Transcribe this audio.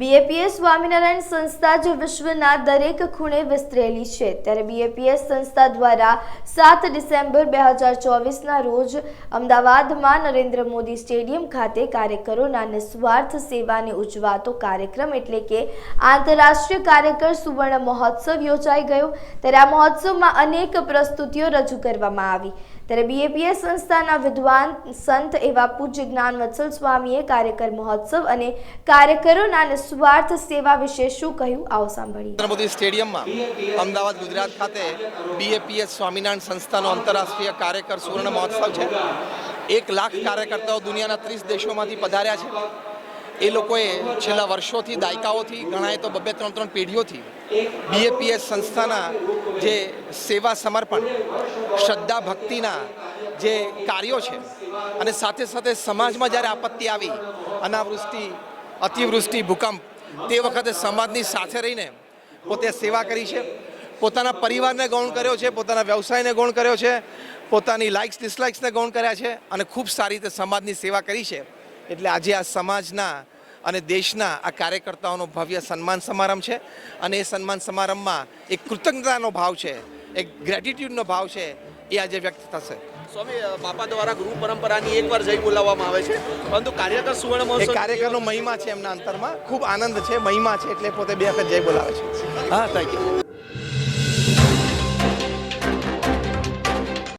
BAPS Swaminarayan સંસ્થા જે વિશ્વના દરેક ખૂણે વિસ્તરેલી છે. ત્યારે બીએપીએસ સંસ્થા દ્વારા સાત ડિસેમ્બર બે હજાર ચોવીસના રોજ અમદાવાદમાં નરેન્દ્ર મોદી સ્ટેડિયમ ખાતે કાર્યકરોના નિસ્વાર્થ સેવાને ઉજવાતો કાર્યક્રમ એટલે કે આંતરરાષ્ટ્રીય કાર્યકર સુવર્ણ મહોત્સવ યોજાઈ ગયો. ત્યારે આ મહોત્સવમાં અનેક પ્રસ્તુતિઓ રજૂ કરવામાં આવી. ત્યારે બીએપીએસ સંસ્થાના વિદ્વાન સંત એવા પૂજ્ય જ્ઞાન વત્સલ સ્વામીએ કાર્યકર મહોત્સવ અને કાર્યકરોના નિસ્વાર્થ સેવા વિશે શું કહ્યું? આવો સાંભળીએ. નરેન્દ્ર સ્ટેડિયમમાં અમદાવાદ, ગુજરાત ખાતે બીએપીએસ સ્વામિનારાયણ સંસ્થાનો આંતરરાષ્ટ્રીય કાર્યકર સુવર્ણ મહોત્સવ છે. એક લાખ કાર્યકર્તાઓ દુનિયાના ત્રીસ દેશોમાંથી પધાર્યા છે. એ લોકોએ છેલ્લા વર્ષોથી, દાયકાઓથી ઘણાએ તો બબ્બે ત્રણ ત્રણ પેઢીઓથી બીએપીએસ સંસ્થાના જે સેવા સમર્પણ, શ્રદ્ધા ભક્તિના જે કાર્યો છે અને સાથે સાથે સમાજમાં જ્યારે આપત્તિ આવી, અનાવૃષ્ટિ અતિવૃષ્ટિ, ભૂકંપ, તે વખતે સમાજની સાથે રહીને પોતે સેવા કરી છે. પોતાના પરિવારને ગૌણ કર્યો છે, પોતાના વ્યવસાયને ગૌણ કર્યો છે, પોતાની લાઇક્સ ડિસલાઇક્સને ગૌણ કર્યા છે અને ખૂબ સારી રીતે સમાજની સેવા કરી છે. એટલે આજે આ સમાજના અને દેશના આ કાર્યકર્તાઓનો ભવ્ય સન્માન સમારંભ છે અને એ સન્માન સમારંભમાં એક કૃતજ્ઞતાનો ભાવ છે, એક ગ્રેટિટ્યૂડનો ભાવ છે એ આજે વ્યક્ત થશે. સ્વામી બાપા દ્વારા ગુરુ પરંપરાની એકવાર જય બોલાવવામાં આવે છે. પરંતુ કાર્યકર સુવર્ણ મહોત્સવ કાર્યકરનો મહિમા છે એમના અંતરમાં. ખૂબ આનંદ છે મહિમા છે એટલે પોતે બે વખત જય બોલાવે છે. હા થેન્ક યુ